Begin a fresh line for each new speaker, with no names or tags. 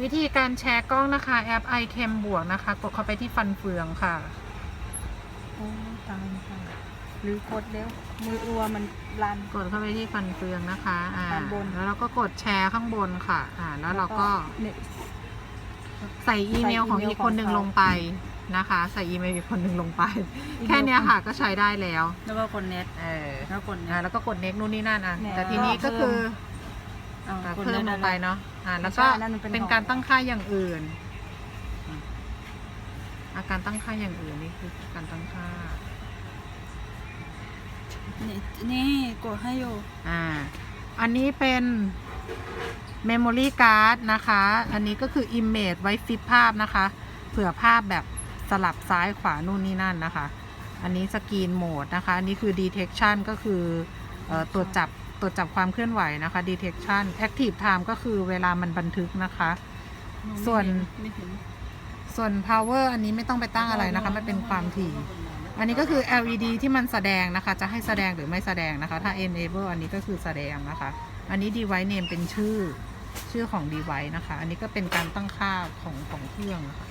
วิธีการแชร์กล้องนะคะแอป iCam บวกนะคะ กดเข้าไปที่ฟันเฟืองค่ะ
โอ้ตายค่ะหรือกดแล้วมือรัวมันลัน
กดเข้าไปที่ฟันเฟืองนะคะอ่า
ด้านบน
แล้วเราก็กดแชร์ข้างบนค่ะ อ่า แล้วเราก็
เนี่ย
ใส่อีเมลของ
ใส่อีเมล
อีกคนหนึ่ง
ของเขา
ลงไปนะคะ ใส่อีเมลอีกคนหนึ่งลงไป แค่เนี้ยค่ะก็ใช้ได้แล้ว
แล้วก็กดเน็ต
เออ
แล้วกดเน็
อ่า
ต
แล้วก็กดเน็กนู่นนี่นั่นอะ
เนี่ย
แต่ทีนี้ก็คือ
เอา
อะ
กด
เพิ่
น็
ม
ต
ลงไปเนาะอ่าแล้วก็
ไม่ใช่นั่นมันเป็น
เป็น
ของ
การตั้งค่าอย่างอื่นอาการตั้งค่าอย่างอื่นนี่คือการตั้งค่า
นี่นี่กดให้อยู่
อ่า อันนี้เป็น Memory Card นะคะ อันนี้ก็คือ Image ไว้ฟิตภาพนะคะ เผื่อภาพแบบสลับซ้ายขวานู่นนี่นั่นนะคะ อันนี้สกรีนโหมดนะคะ อันนี้คือ Detection ก็คือเอ่อตรวจจับ ตรวจจับความเคลื่อนไหวนะคะ Detection Active Time ก็คือเวลามันบันทึกนะคะ ส่วน
ไม่เห็น
ส่วน power อันนี้ไม่ต้องไปตั้งอะไรนะคะ มันเป็นความถี่ อันนี้ก็คือ LED ที่มันแสดงนะคะ จะให้แสดงหรือไม่แสดงนะคะ ถ้า enable อันนี้ก็คือแสดงนะคะ อันนี้ device name เป็นชื่อชื่อของ device นะคะ อันนี้ก็เป็นการตั้งค่าของของเครื่องนะคะ